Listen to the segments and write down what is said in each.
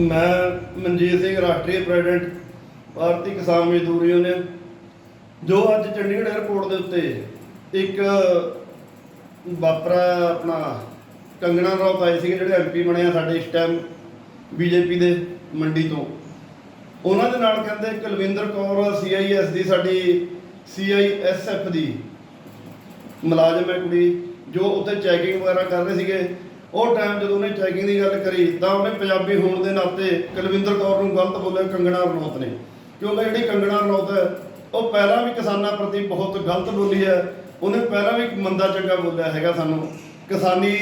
ਮੈਂ ਮਨਜੀਤ ਸਿੰਘ, ਰਾਸ਼ਟਰੀ ਪ੍ਰੈਜ਼ੀਡੈਂਟ ਭਾਰਤੀ ਕਿਸਾਨ ਮਜ਼ਦੂਰ ਯੂਨੀਅਨ, ਜੋ ਅੱਜ ਚੰਡੀਗੜ੍ਹ 에ਅਰਪੋਰਟ ਦੇ ਉੱਤੇ ਇੱਕ ਵਾਪਰਾ ਆਪਣਾ ਕੰਗਣਾ ਰੌਤ ਆਏ ਸੀਗੇ, ਜਿਹੜੇ ਐਮਪੀ ਬਣੇ ਆ ਸਾਡੇ ਇਸ ਟਾਈਮ ਬੀਜੇਪੀ ਦੇ ਮੰਡੀ ਤੋਂ। ਉਹਨਾਂ ਦੇ ਨਾਲ ਕਹਿੰਦੇ ਕੁਲਵਿੰਦਰ ਕੌਰ ਸੀਆਈਐਸ ਦੀ, ਸਾਡੀ ਸੀਆਈਐਸਐਫ ਦੀ ਮੁਲਾਜ਼ਮ ਹੈ ਕੁੜੀ, ਜੋ ਉੱਥੇ ਚੈਕਿੰਗ ਵਗੈਰਾ ਕਰ ਰਹੇ ਸੀਗੇ। ਉਹ ਟਾਈਮ ਜਦੋਂ ਉਹਨੇ ਚੈਕਿੰਗ ਦੀ ਗੱਲ ਕਰੀ ਤਾਂ ਉਹਨੇ ਪੰਜਾਬੀ ਹੋਣ ਦੇ ਨਾਤੇ ਕੁਲਵਿੰਦਰ ਕੌਰ ਨੂੰ ਗਲਤ ਬੋਲਿਆ, ਕੰਗਣਾ ਰਣੌਤ ਨੇ। ਕਿਉਂਕਿ ਜਿਹੜੀ ਕੰਗਣਾ ਰਣੌਤ ਹੈ, ਉਹ ਪਹਿਲਾਂ ਵੀ ਕਿਸਾਨਾਂ ਪ੍ਰਤੀ ਬਹੁਤ ਗਲਤ ਬੋਲੀ ਹੈ, ਉਹਨੇ ਪਹਿਲਾਂ ਵੀ ਮੰਦਾ ਚੰਗਾ ਬੋਲਿਆ ਹੈਗਾ ਸਾਨੂੰ। ਕਿਸਾਨੀ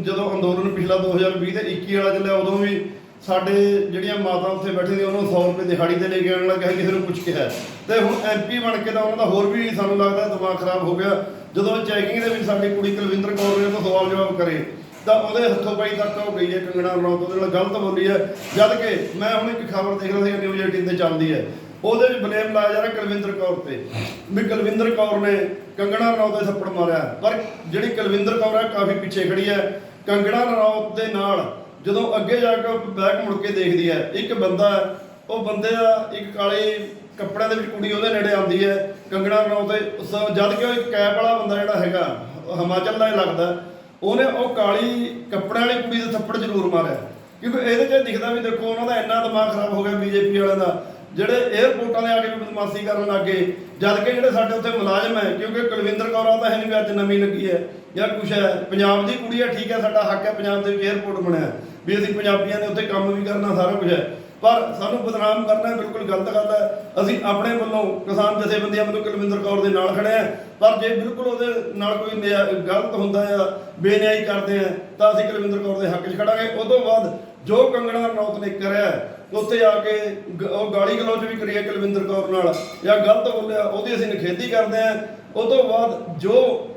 ਜਦੋਂ ਅੰਦੋਲਨ ਪਿਛਲਾ 2020 ਤੇ 21 ਵਾਲਾ ਚੱਲਿਆ, ਉਦੋਂ ਵੀ ਸਾਡੇ ਜਿਹੜੀਆਂ ਮਾਤਾ ਉੱਥੇ ਬੈਠੀ ਨੇ, ਉਹਨੂੰ 100 ਰੁਪਏ ਦਿਹਾੜੀ ਤੇ ਲੈ ਕੇ ਆਉਣ ਲੱਗਾ ਕਿਸੇ ਨੂੰ ਪੁੱਛ ਕੇ ਹੈ ਤੇ ਹੁਣ ਐਮਪੀ ਬਣ ਕੇ ਤਾਂ ਉਹਨਾਂ ਦਾ ਹੋਰ ਵੀ ਸਾਨੂੰ ਲੱਗਦਾ ਦਿਮਾਗ ਖਰਾਬ ਹੋ ਗਿਆ। ਜਦੋਂ ਚੈਕਿੰਗ ਦੇ ਵਿੱਚ ਸਾਡੀ ਕੁੜੀ ਕੁਲਵਿੰਦਰ ਕੌਰ ਨੇ ਉਹ ਸਵਾਲ ਜਵਾਬ ਕਰੇ ਤਾਂ ਉਹਦੇ ਹੱਥੋਂ ਪਾਈ ਤੱਕ ਉਹ ਗਈ ਹੈ, ਕੰਗਣਾ ਰਣੌਤ ਉਹਦੇ ਨਾਲ ਗਲਤ ਬੋਲੀ ਹੈ। ਜਦ ਕਿ ਮੈਂ ਹੁਣ ਇੱਕ ਖਬਰ ਦੇਖ ਰਿਹਾ ਸੀ ਨਿਊਜ਼ 18 ਤੇ ਚੱਲਦੀ ਹੈ। ਉਹਦੇ ਵਿੱਚ ਬਲੇਮ ਲਾਇਆ ਜਾ ਰਿਹਾ ਕੁਲਵਿੰਦਰ ਕੌਰ ਤੇ। ਵੀ ਕੁਲਵਿੰਦਰ ਕੌਰ ਨੇ ਕੰਗਣਾ ਰਣੌਤ ਦੇ ਥੱਪੜ ਮਾਰਿਆ। ਪਰ ਜਿਹੜੀ ਕੁਲਵਿੰਦਰ ਕੌਰ ਹੈ, ਕਾਫੀ ਪਿੱਛੇ ਖੜੀ ਹੈ। ਕੰਗਣਾ ਰਣੌਤ ਦੇ ਨਾਲ ਜਦੋਂ ਅੱਗੇ ਜਾ ਕੇ ਬੈਕ ਮੁੜ ਕੇ ਦੇਖਦੀ ਹੈ, ਇੱਕ ਬੰਦਾ ਉਹ ਬੰਦੇ ਦਾ ਇੱਕ ਕਾਲੇ ਕੱਪੜਿਆਂ ਦੇ ਵਿੱਚ ਕੁੜੀ ਉਹਦੇ ਨੇੜੇ ਆਉਂਦੀ ਹੈ। ਕੰਗਣਾ ਰਣੌਤ ਦੇ ਉਸ- ਜਦ ਕਿ ਉਹ ਇੱਕ ਕੈਪ ਵਾਲਾ ਬੰਦਾ ਜਿਹੜਾ ਹੈਗਾ ਹਿਮਾਚਲ ਦਾ ਹੀ ਲੱਗਦਾ। ਉਹਨੇ ਉਹ ਕਾਲੀ ਕੱਪੜਿਆਂ ਵਾਲੀ ਕੁੜੀ ਦੇ ਥੱਪੜ ਜ਼ਰੂਰ ਮਾਰਿਆ। ਕਿਉਂਕਿ ਇਹਦੇ 'ਚ ਦਿਖਦਾ ਵੀ ਦੇਖੋ, ਉਹਨਾਂ ਦਾ ਇੰਨਾ ਦਿਮਾਗ ਖਰਾਬ ਹੋ ਗਿਆ ਬੀਜੇਪੀ ਵਾਲਿਆਂ ਦਾ। ਜਿਹੜੇ 에ਅਰਪੋਰਟਾਂ ਦੇ ਆ ਕੇ ਵੀ ਬਦਮਾਸ਼ੀ ਕਰਨ ਲੱਗੇ ਜਦ ਕਿ ਜਿਹੜੇ ਸਾਡੇ ਉੱਥੇ ਮੁਲਾਜ਼ਮ ਹੈ, ਕਿਉਂਕਿ ਕੁਲਵਿੰਦਰ ਕੌਰ ਆ ਤਾਂ ਹੈ ਨਹੀਂ ਵੀ ਅੱਜ ਨਵੀਂ ਲੱਗੀ ਹੈ, ਜਾਂ ਕੁਛ ਹੈ। ਪੰਜਾਬ ਦੀ ਕੁੜੀ ਹੈ, ਠੀਕ ਹੈ, ਸਾਡਾ ਹੱਕ ਹੈ ਪੰਜਾਬ ਦੇ ਵਿੱਚ 에ਅਰਪੋਰਟ ਬਣਿਆ। ਵੀ ਅਸੀਂ ਪੰਜਾਬੀਆਂ ਨੇ ਉੱਥੇ ਕੰਮ ਵੀ ਕਰਨਾ, ਸਾਰਾ ਕੁਝ ਹੈ। ਪਰ ਸਾਨੂੰ ਬਦਨਾਮ ਕਰਨਾ ਬਿਲਕੁਲ ਗਲਤ ਗੱਲ ਹੈ। ਅਸੀਂ ਆਪਣੇ ਵੱਲੋਂ ਕਿਸਾਨ ਜਥੇਬੰਦੀਆਂ ਵੱਲੋਂ ਕੁਲਵਿੰਦਰ ਕੌਰ ਦੇ ਨਾਲ ਖੜੇ ਆ ਪਰ ਜੇ ਬਿਲਕੁਲ ਉਹਦੇ ਨਾਲ ਕੋਈ ਨਿਆ- ਗਲਤ ਹੁੰਦਾ ਆ ਬੇਨਿਆਈ ਕਰਦੇ ਆ ਤਾਂ ਅਸੀਂ ਕੁਲਵਿੰਦਰ ਕੌਰ ਦੇ ਹੱਕ 'ਚ ਖੜਾਂਗੇ। ਉਸ ਤੋਂ ਬਾਅਦ ਜੋ ਕੰਗਣਾ ਰਣੌਤ ਨੇ ਕਰਿਆ, ਉੱਥੇ ਆ ਕੇ ਗ- ਉਹ ਗਾਲੀ ਗਲੋਚ ਵੀ ਕਰੀ ਹੈ ਕੁਲਵਿੰਦਰ ਕੌਰ ਨਾਲ, ਜਾਂ ਗਲਤ ਬੋਲਿਆ, ਉਹਦੀ ਅਸੀਂ ਨਿਖੇਧੀ ਕਰਦੇ ਆ ਉਸ ਤੋਂ ਬਾਅਦ ਜੋ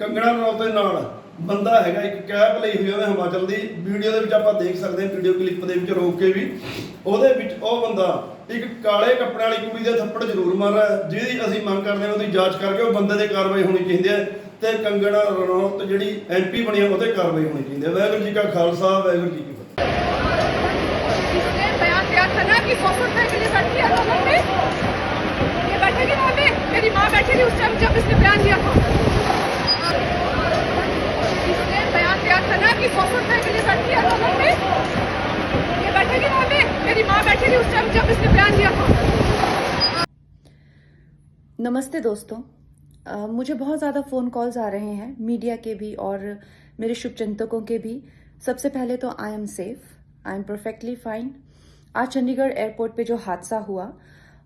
ਕੰਗਣਾ ਰਣੌਤ ਦੇ ਨਾਲ ਬੰਦਾ ਹੈਗਾ ਇੱਕ ਕੈਪ ਲਈ ਹੋਈ ਉਹਨੇ ਹਿਮਾਚਲ ਦੀ ਵੀਡੀਓ ਦੇ ਵਿੱਚ ਆਪਾਂ ਦੇਖ ਸਕਦੇ ਹਾਂ ਵੀਡੀਓ ਕਲਿੱਪ ਦੇ ਵਿੱਚ ਰੋਕ ਕੇ ਵੀ ਉਹਦੇ ਵਿੱਚ ਉਹ ਬੰਦਾ ਇੱਕ ਕਾਲੇ ਕੱਪੜਿਆਂ ਵਾਲੀ ਕੁੜੀ ਦੇ ਥੱਪੜ ਜ਼ਰੂਰ ਮਾਰ ਰਿਹਾ ਹੈ, ਜਿਹਦੀ ਅਸੀਂ ਮੰਗ ਕਰਦੇ ਹਾਂ ਉਹਦੀ ਜਾਂਚ ਕਰਕੇ ਉਹ ਬੰਦੇ ਤੇ ਕਾਰਵਾਈ ਹੋਣੀ ਚਾਹੀਦੀ ਹੈ ਤੇ ਕੰਗਣਾ ਰਣੌਤ ਜਿਹੜੀ ਐਮਪੀ ਬਣੀ ਹੈ ਉਹਤੇ ਕਾਰਵਾਈ ਹੋਣੀ ਚਾਹੀਦੀ ਹੈ ਵਾਹਿਗੁਰੂ ਜੀ ਕਾ ਖਾਲਸਾ ਵਾਹਿਗੁਰੂ ਜੀ ਕੀ ਫਤਿਹ इसने बयान दिया था ना कि सौ सौ रुपए के लिए बैठी है लोगों पे ये बैठेगी वहाँ पे मेरी माँ बैठी थी उस टाइम जब इसने बयान दिया था बयान कि के लिए बैठी है लोगों ये बैठेगी पे मेरी माँ बैठी थी उस टाइम जब इसने बयान दिया था। नमस्ते दोस्तों। अ, मुझे बहुत ज़्यादा फ़ोन कॉल्स आ रहे हैं मीडिया के भी और मेरे शुभचिंतकों के भी। सबसे पहले तो I am safe I am perfectly fine आज चंडीगढ़ एयरपोर्ट पे जो हादसा हुआ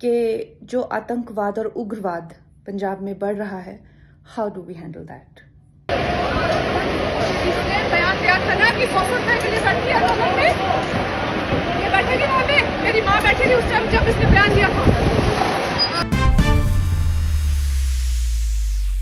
कि जो आतंकवाद और उग्रवाद पंजाब में बढ़ रहा है how do we handle that बयान दिया था ना कि सौ सौ रुपए के लिए बैठी है ये बैठेगी वहाँ पे? मेरी माँ उस टाइम जब इसने बयान दिया था।